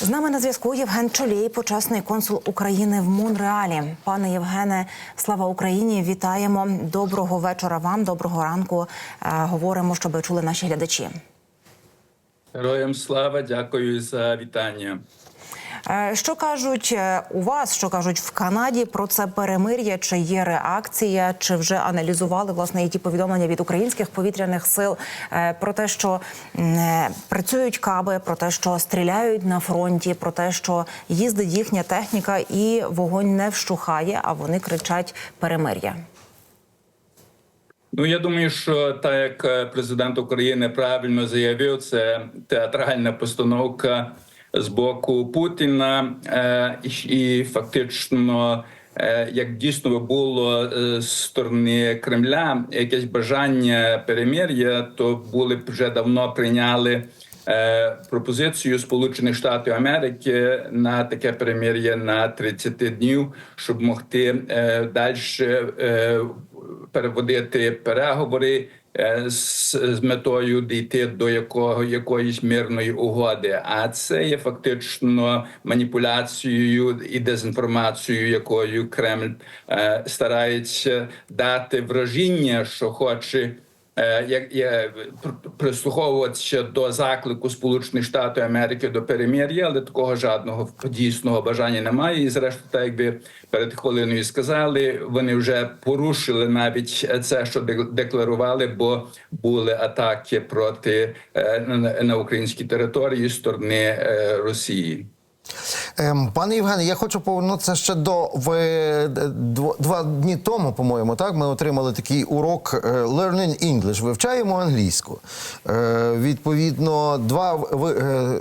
З нами на зв'язку Євген Чолій, почесний консул України в Монреалі. Пане Євгене, слава Україні! Вітаємо. Доброго вечора вам, доброго ранку. Е, Говоримо, щоб чули наші глядачі. Героям слава, дякую за вітання. Е, Що кажуть е, у вас, що кажуть в Канаді про це перемир'я? Чи є реакція? Чи вже аналізували власне і ті повідомлення від українських повітряних сил е, про те, що працюють каби, про те, що стріляють на фронті, про те, що їздить їхня техніка і вогонь не вщухає, а вони кричать перемир'я. Ну я думаю, що так як президент України правильно заявив, це театральна постановка з боку Путіна, е, і, фактично. е, Як дійсно було е, з сторони Кремля якесь бажання перемир'я, то були б вже давно прийняли пропозицію Сполучених Штатів Америки на таке перемир'я на 30 днів, щоб могти далі переводити переговори з, з метою дійти до якого якоїсь мирної угоди. А це є фактично маніпуляцією і дезінформацією, якою Кремль е, старається дати враження, що хоче. Е, Як прислуховуватися до заклику Сполучених Штатів Америки до перемир'я, але такого жодного дійсного бажання немає. І зрештою, так як ви перед хвилиною сказали, вони вже порушили навіть це, що декларували, бо були атаки проти е, на, на українській території сторони е, Росії. Ем, Пане Євгене, я хочу повернутися ще до ви два дні тому, по-моєму, так ми отримали такий урок е, Learning English. Вивчаємо англійську. Е, Відповідно, два е,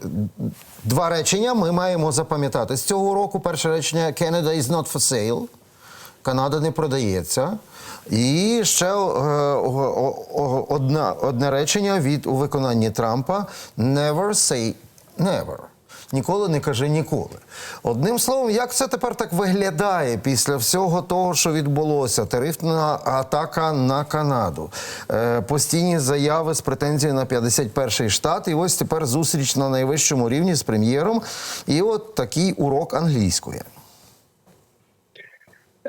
два речення ми маємо запам'ятати з цього уроку. Перше речення Canada is not for sale. Канада не продається. І ще одна, одне речення від у виконанні Трампа: Never say never. Ніколи не каже ніколи. Одним словом, як це тепер так виглядає після всього того, що відбулося? Тарифна атака на Канаду, е, постійні заяви з претензією на 51-й штат, і ось тепер зустріч на найвищому рівні з прем'єром. І от такий урок англійської.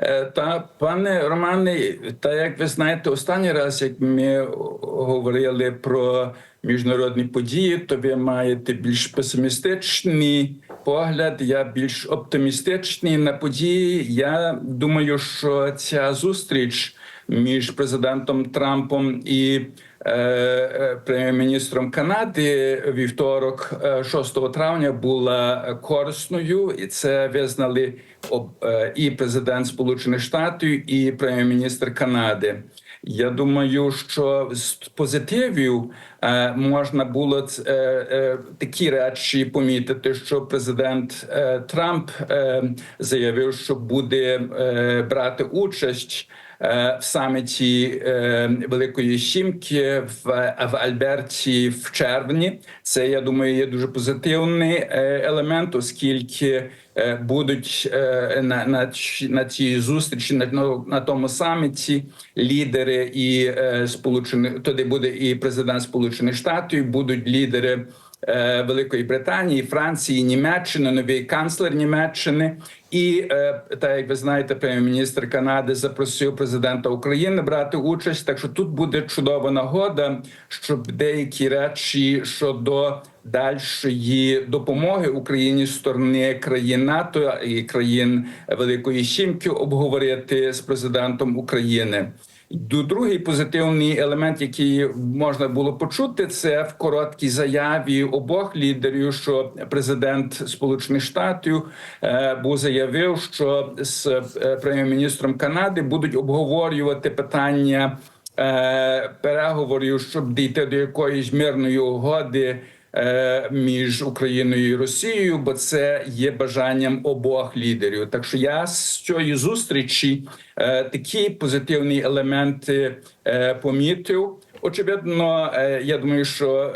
Е, Та пане Романе, та як ви знаєте, останній раз, як ми говорили про міжнародні події, то ви маєте більш песимістичний погляд. Я більш оптимістичний на події. Я думаю, що ця зустріч між президентом Трампом і е, е, прем'єр-міністром Канади вівторок, е, 6 травня, була корисною, і це визнали об- е, і президент Сполучених Штатів, і прем'єр-міністр Канади. Я думаю, що з позитивів е, можна було е, е, такі речі помітити, що президент е, Трамп е, заявив, що буде е, брати участь е, в саміті е, Великої Сімки в, в Альберті в червні. Це я думаю є дуже позитивний е, елемент, оскільки е, будуть е, на, на, на цій зустрічі на, на, на тому саміті лідери і е, сполучених туди буде і президент Сполучених Штатів, будуть лідери. Е, Великої Британії, Франції, Німеччини, новий канцлер Німеччини, і е, так як ви знаєте, прем'єр-міністр Канади запросив президента України брати участь. Так що тут буде чудова нагода, щоб деякі речі щодо дальшої допомоги Україні з сторони країн НАТО і країн Великої Сімки обговорити з президентом України. Другий позитивний елемент, який можна було почути, це в короткій заяві обох лідерів, що президент Сполучених Штатів е, був заявив, що з е, прем'єр-міністром Канади будуть обговорювати питання е, переговорів, щоб дійти до якоїсь мирної угоди. Е, Між Україною і Росією, бо це є бажанням обох лідерів. Так що я з цієї зустрічі е, такі позитивні елементи е, помітив. Очевидно, я думаю, що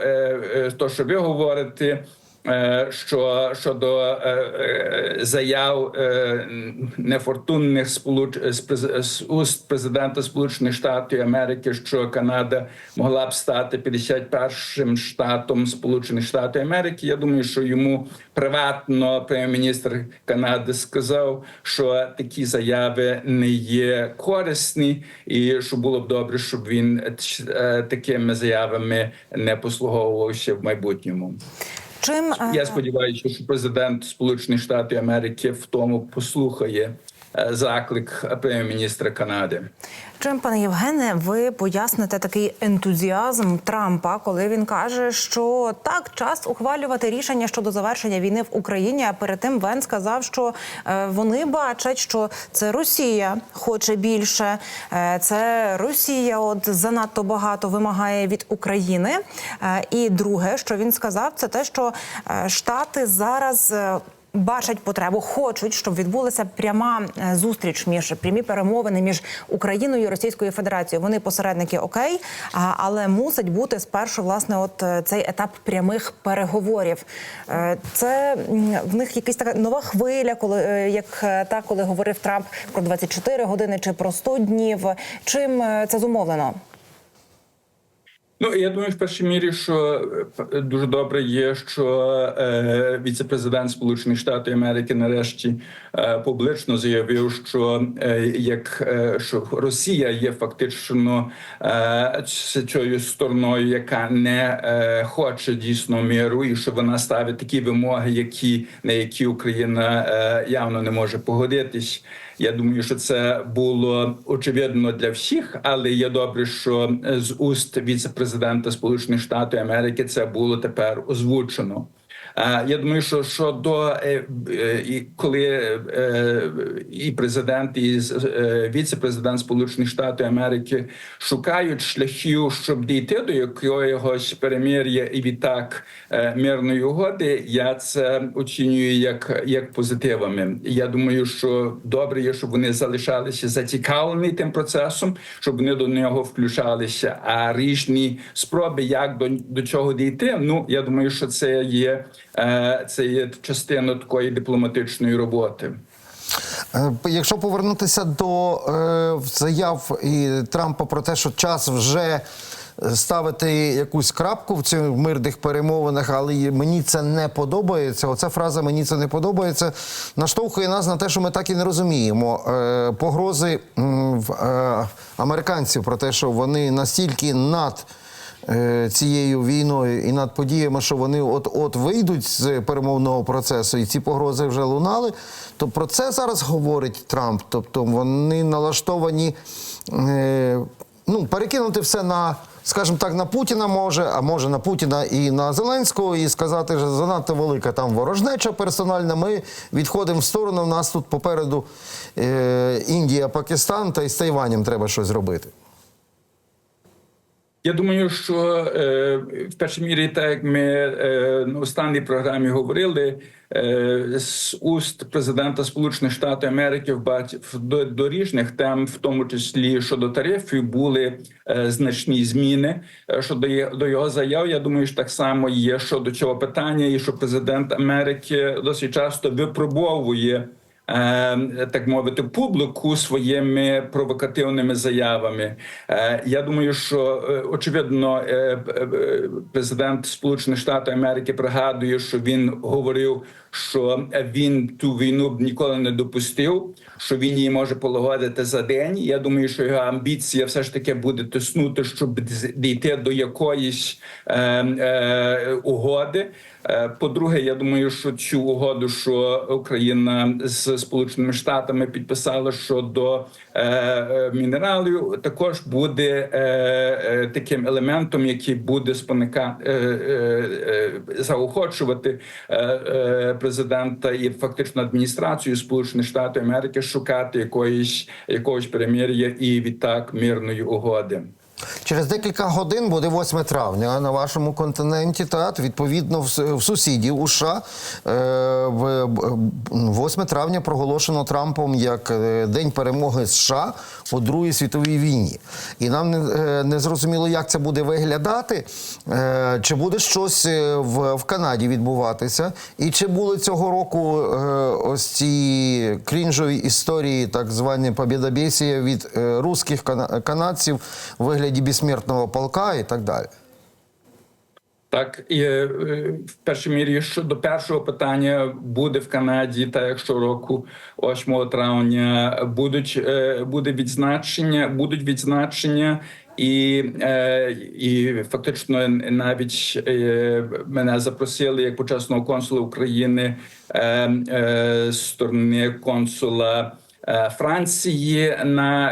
то, що ви говорите, що щодо е, е, заяв е, нефортунних сполуч з уст президента Сполучених Штатів Америки, що Канада могла б стати 51-м штатом Сполучених Штатів Америки. Я думаю, що йому приватно прем'єр-міністр Канади сказав, що такі заяви не є корисні, і що було б добре, щоб він е, такими заявами не послуговувався в майбутньому. Чим е, Я сподіваюся, що президент Сполучених Штатів Америки в тому послухає. е, заклик прем'єр-міністра Канади. Чим, пане Євгене, ви поясните такий ентузіазм Трампа, коли він каже, що так час ухвалювати рішення щодо завершення війни в Україні. А перед тим Вен сказав, що е, вони бачать, що це Росія хоче більше, е, це Росія, от занадто багато вимагає від України. Е, і друге, що він сказав, це те, що е, Штати зараз. Бачать потребу, хочуть, щоб відбулася пряма е, зустріч між прямі перемовини між Україною і Російською Федерацією. Вони посередники окей, але мусить бути спершу власне, от е, цей етап прямих переговорів. Е, Це в них якась така нова хвиля, коли як та коли говорив Трамп про 24 години чи про 100 днів. Чим це зумовлено? Ну я думаю, в першій мірі, що е, дуже добре є, що е, віце-президент Сполучених Штатів Америки нарешті е, публічно заявив, що е, як е, що Росія є фактично е, цією стороною, яка не е, хоче дійсно миру, і що вона ставить такі вимоги, які на які Україна е, явно не може погодитись. Я думаю, що це було очевидно для всіх, але є добре, що з уст віце-президента Сполучених Штатів Америки це було тепер озвучено. Е, Я думаю, що щодо е, е, коли і президент, і віце-президент Сполучених Штатів Америки шукають шляхів, щоб дійти до якогось перемир'я і відтак мирної угоди, я це оцінюю як, як позитивами. Я думаю, що добре є, щоб вони залишалися зацікавлені тим процесом, щоб вони до нього включалися. А різні спроби, як до, до чого дійти. Ну я думаю, що це є, це є частина такої дипломатичної роботи. Е, Якщо повернутися до е, заяв і Трампа про те, що час вже ставити якусь крапку в цих мирних перемовинах, але мені це не подобається. Оця фраза мені це не подобається. Наштовхує нас на те, що ми так і не розуміємо. Е, погрози е, американців про те, що вони настільки над е, цією війною і над подіями, що вони от-от вийдуть з перемовного процесу, і ці погрози вже лунали. То про це зараз говорить Трамп. Тобто вони налаштовані е, ну, перекинути все на. Скажімо так, на Путіна може, а може на Путіна і на Зеленського, і сказати, що занадто велика там ворожнеча персональна. Ми відходимо в сторону. У нас тут попереду е, Індія, Пакистан, та й з Тайванем треба щось робити. Я думаю, що е, в першій мірі, так як ми е, на останній програмі говорили, е, з уст президента Сполучених Штатів Америки в до, до різних тем, в тому числі щодо тарифів, були е, значні зміни. Е, Щодо до його заяв, я думаю, що так само є щодо цього питання, і що президент Америки досить часто випробовує. Е, Так мовити, публіку своїми провокативними заявами. Е, Я думаю, що е, очевидно, е, президент Сполучених Штатів Америки пригадує, що він говорив, що він ту війну б ніколи не допустив, що він її може полагодити за день. Я думаю, що його амбіція все ж таки буде тиснути, щоб дійти до якоїсь е, е, угоди. Е, По-друге, я думаю, що цю угоду, що Україна з Сполученими Штатами підписала щодо е, е, мінералів, також буде таким елементом, який буде споника заохочувати президента і фактично адміністрацію Сполучених Штатів Америки шукати якоїсь якогось перемир'я і відтак мирної угоди. Через декілька годин буде 8 травня на вашому континенті. Та відповідно в, сусідів у США е, в- 8 травня проголошено Трампом як е, День перемоги США у Другій світовій війні. І нам не, е, зрозуміло, як це буде виглядати, е, чи буде щось е, в, Канаді відбуватися, і чи були цього року е, ось ці крінжові історії, так звані побєдобєсія від е, русських кана- канадців в вигляді безсмертного полка і так далі. Так, і е, в першій мірі щодо першого питання буде в Канаді, та як щороку, 8 травня, будуть е, буде відзначення, будуть відзначення, і, е, і фактично навіть мене запросили як почесного консула України з сторони консула. Е, Франції на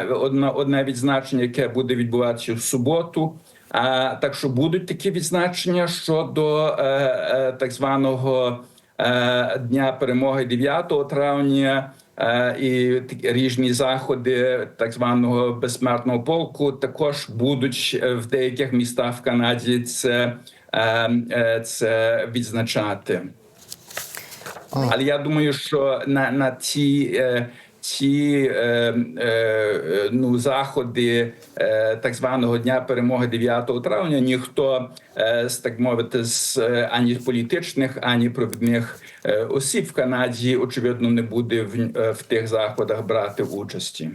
одне відзначення, яке буде відбуватися в суботу. А так що будуть такі відзначення щодо е, е, так званого е, дня перемоги 9 травня. е, І різні заходи так званого безсмертного полку також будуть в деяких містах в Канаді це, це відзначати. Але я думаю, що на, на ці, е, ці е, е, ну, заходи е, так званого дня перемоги 9 травня ніхто е, так мовити з е, ані політичних, ані провідних е, осіб в Канаді очевидно не буде в, е, в тих заходах брати участі.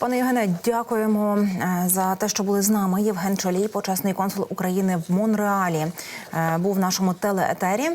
Пане Євгене, дякуємо е, за те, що були з нами. Євген Чолій, почесний консул України в Монреалі, е, був в нашому телеетері.